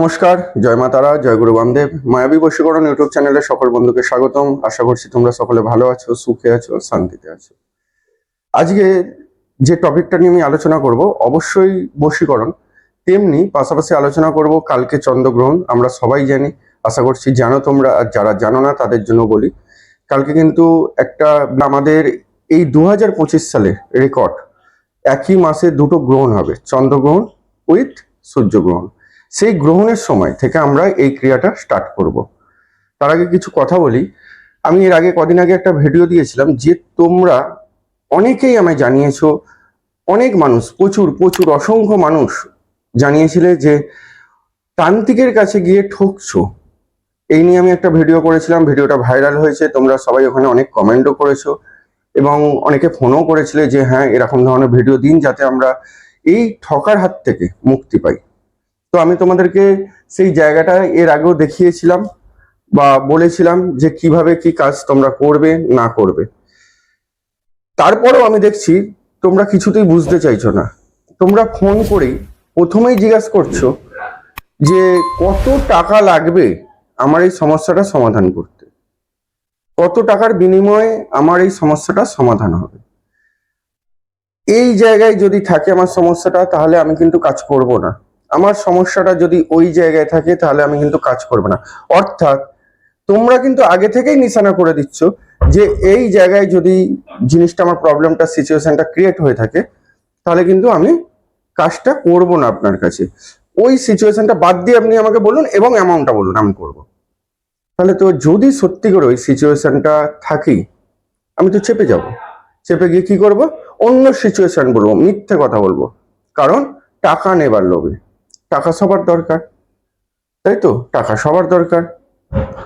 নমস্কার, জয় মা তারা, জয় গুরু বামদেব। মায়াবী বশীকরণ ইউটিউব চ্যানেলে সকল বন্ধুকে স্বাগতম। আশা করছি তোমরা সকলে ভালো আছো, সুখে আছো, শান্তিতে আছো। আজকে যে টপিকটা নিয়ে আমি আলোচনা করব, অবশ্যই বশীকরণ। তেমনি পাশাপাশি আলোচনা করব কালকে চন্দ্রগ্রহণ, আমরা সবাই জানি, আশা করছি জানো তোমরা, আর যারা জানো না তাদের জন্য বলি। কালকে কিন্তু একটা আমাদের এই দু হাজার পঁচিশ সালে রেকর্ড, একই মাসে দুটো গ্রহণ হবে, চন্দ্রগ্রহণ উইথ সূর্যগ্রহণ। সেই গ্রহণের সময় থেকে আমরা এই ক্রিয়াটা স্টার্ট করব। তার আগে কিছু কথা বলি। আমি এর আগে কদিন আগে একটা ভিডিও দিয়েছিলাম যে তোমরা অনেকেই আমায় জানিয়েছো, অনেক মানুষ, প্রচুর প্রচুর, অসংখ্য মানুষ জানিয়েছিলে যে তান্ত্রিকের কাছে গিয়ে ঠকছো। এই নিয়ে আমি একটা ভিডিও করেছিলাম ভিডিওটা ভাইরাল হয়েছে, তোমরা সবাই ওখানে অনেক কমেন্টও করেছ এবং অনেকে ফোনও করেছিলে যে হ্যাঁ এরকম ধরনের ভিডিও দিন যাতে আমরা এই ঠকার হাত থেকে মুক্তি পাই। তো আমি তোমাদেরকে সেই জায়গাটা এর আগেও দেখিয়েছিলাম বা বলেছিলাম যে কীভাবে কি কাজ তোমরা করবে, না করবে। তারপরেও আমি দেখছি তোমরা কিছুতেই বুঝতে চাইছো না। তোমরা ফোন করেই প্রথমেই জিজ্ঞাসা করছ যে কত টাকা লাগবে আমার এই সমস্যাটা সমাধান করতে? কত টাকার বিনিময়ে আমার এই সমস্যাটা সমাধান হবে? এই জায়গায় যদি থাকে আমার সমস্যাটা, তাহলে আমি কিন্তু কাজ করব না। আমার সমস্যাটা যদি ওই জায়গায় থাকে, তাহলে আমি কিন্তু কাজ করব না। অর্থাৎ, তোমরা কিন্তু আগে থেকেই নিশানা করে দিচ্ছ যে এই জায়গায় যদি জিনিসটা আমার প্রবলেমটা সিচুয়েশনটা ক্রিয়েট হয়ে থাকে, তাহলে কিন্তু আমি কাজটা করব না আপনার কাছে। ওই সিচুয়েশনটা বাদ দিয়ে আপনি আমাকে বলুন এবং অ্যামাউন্টটা বলুন, আমি করব। তাহলে তো যদি সত্যি করে ওই সিচুয়েশনটা থাকেই আমি তো চেপে যাব। চেপে গিয়ে কি করব? অন্য সিচুয়েশন বলব, মিথ্যে কথা বলব। কারণ টাকা নেবার লোভে। টাকা সবার দরকার। তাই তো? টাকা সবার দরকার।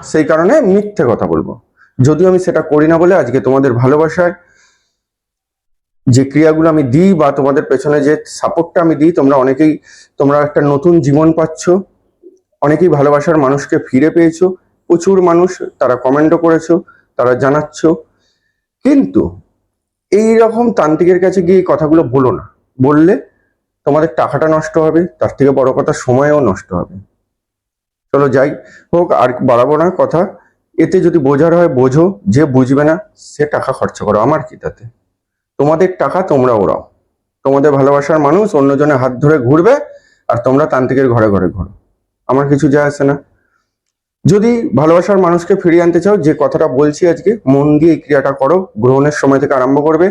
সেই কারণে মিথ্যে কথা বলব। যদিও আমি সেটা করি না বলে আজকে তোমাদের ভালোবাসায় যে ক্রিয়াগুলো আমি দিই বা তোমাদের পেছনে যে সাপোর্টটা আমি দিই, তোমরা অনেকেই, তোমরা একটা নতুন জীবন পাচ্ছ। অনেকেই ভালোবাসার মানুষকে ফিরে পেয়েছ। প্রচুর মানুষ তারা কমেন্টও করেছ, তারা জানাচ্ছ। কিন্তু এই রকম তান্ত্রিকের কাছে গিয়ে কথাগুলো বলো না। বললে তোমাদের টাকাটা নষ্ট হবে, তার থেকে বড় কথা সময়ও নষ্ট হবে। চলো যাই হোক, আর বাড়াবো না কথা। এতে যদি বোঝার হয় বোঝো, যে বুঝবে না, সে টাকা খরচা করো, আমার কি তাতে? তোমাদের টাকা তোমরা ওড়াও তোমাদের ভালোবাসার মানুষ অন্যজনের হাত ধরে ঘুরবে, আর তোমরা তান্ত্রিকের ঘরে ঘরে ঘোরো। আমার কিছু যায় আসে না। যদি ভালোবাসার মানুষকে ফিরিয়ে আনতে চাও, যে কথাটা বলছি আজকে, মন দিয়ে ক্রিয়াটা করো। গ্রহণের সময় থেকে আরম্ভ করবে।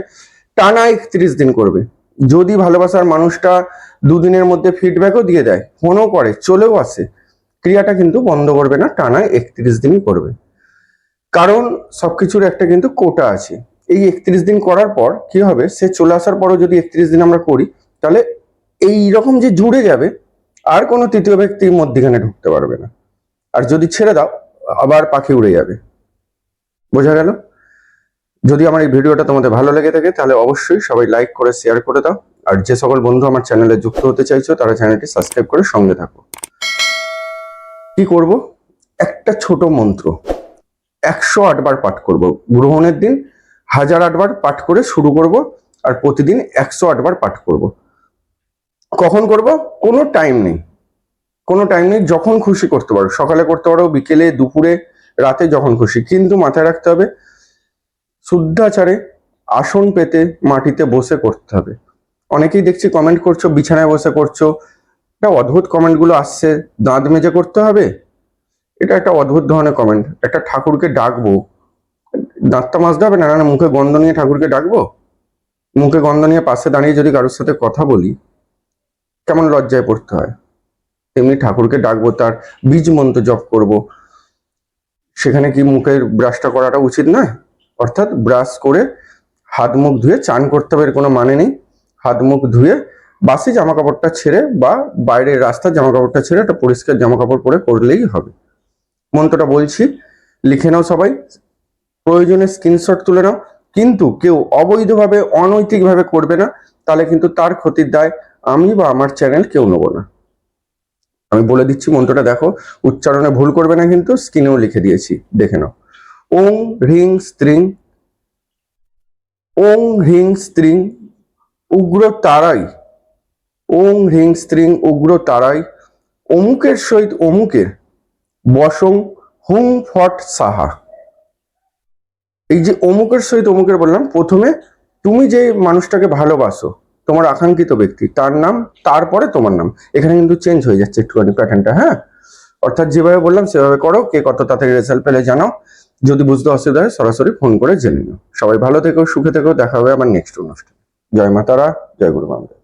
টানা একত্রিশ দিন করবে। যদি ভালোবাসার মানুষটা দুদিনের মধ্যে ফিডব্যাকও দিয়ে দেয় ফোনও করে, চলেও আসে, ক্রিয়াটা কিন্তু বন্ধ করবে না টানা একত্রিশ দিনই করবে। কারণ সবকিছুর একটা কিন্তু কোটা আছে। এই একত্রিশ দিন করার পর কি হবে, সে চলে আসার পরও যদি একত্রিশ দিন আমরা করি, তাহলে এই রকম যে জুড়ে যাবে, আর কোনো তৃতীয় ব্যক্তির মধ্যখানে ঢুকতে পারবে না। আর যদি ছেড়ে দাও, আবার পাখি উড়ে যাবে। বোঝা গেল? যদি আমার এই ভিডিওটা তোমাদের ভালো লেগে থাকে, তাহলে অবশ্যই সবাই লাইক করে শেয়ার করে দাও। আর যে সকল বন্ধু আমার চ্যানেলে যুক্ত হতে চাইছো, তারা চ্যানেলটি সাবস্ক্রাইব করে সঙ্গে থাকো। কি করব? একটা ছোট মন্ত্র। একশো আটবার পাঠ করব। গ্রহণের দিন হাজার আটবার পাঠ করে শুরু করব, আর প্রতিদিন একশো আটবার পাঠ করব। কখন করব? কোনো টাইম নেই। কোনো টাইম নেই, যখন খুশি করতে পারো। সকালে করতে পারো, বিকেলে, দুপুরে, রাতে যখন খুশি। কিন্তু মাথায় রাখতে হবে শুদ্ধাচারে আসন পেতে মাটিতে বসে করতে হবে। অনেকেই দেখছি কমেন্ট করছ, বিছানায় বসে করছ। এটা অদ্ভুত কমেন্টগুলো আসছে, দাঁত মেজে করতে হবে? এটা একটা অদ্ভুত ধরনের কমেন্ট একটা ঠাকুরকে ডাকবো। দাঁতটা মাজতে হবে না না মুখে গন্ধ নিয়ে ঠাকুরকে ডাকবো? মুখে গন্ধ নিয়ে পাশে দাঁড়িয়ে যদি কারোর সাথে কথা বলি, কেমন লজ্জায় পড়তে হয়? তেমনি ঠাকুরকে ডাকবো, তার বীজ মন্ত্র জপ করব। সেখানে কি মুখের ব্রাশটা করাটা উচিত নয়? অর্থাৎ ব্রাশ করে হাত মুখ ধুয়ে চান করতে হবে, এর কোনো মানে নেই। হাত মুখ ধুয়ে বাসি জামা কাপড়টা ছেড়ে বা বাইরের রাস্তার জামা কাপড়টা ছেড়ে একটা পরিষ্কার জামা কাপড় পরে করলেই হবে। মন্ত্রটা বলছি, লিখে নাও সবাই, প্রয়োজনে স্ক্রিনশট তুলে নাও। কিন্তু কেউ অবৈধভাবে, অনৈতিকভাবে করবে না, তাহলে কিন্তু তার ক্ষতির দায় আমি বা আমার চ্যানেল কেউ নেব না। আমি বলে দিচ্ছি, মন্ত্রটা দেখো, উচ্চারণে ভুল করবে না কিন্তু স্ক্রিনেও লিখে দিয়েছি, দেখে নাও। ওং হ্রিং স্ত্রিং ওং হ্রিং স্ত্রিং উগ্র তারাই ওং হ্রিং স্ত্রিং উগ্র তারাই অমুকের সহিত অমুকের বসং হুং ফট সাহা এই যে অমুকের সহিত অমুকের বললাম, প্রথমে তুমি যে মানুষটাকে ভালোবাসো, তোমার আকাঙ্ক্ষিত ব্যক্তি, তার নাম, তারপরে তোমার নাম। এখানে কিন্তু চেঞ্জ হয়ে যাচ্ছে একটুখানি প্যাটার্নটা হ্যাঁ? অর্থাৎ যেভাবে বললাম, সেভাবে করো, কে কত তাড়াতাড়ি রেজাল্ট পেলে জানাও। যদি বুঝতে অসুবিধা হয়, সরাসরি ফোন করে জেনে নিও। সবাই ভালো থেকো, সুখে থেকো, দেখা হবে আমার নেক্সট অনুষ্ঠান। জয় মাতারা, জয় গুরু বামদেব।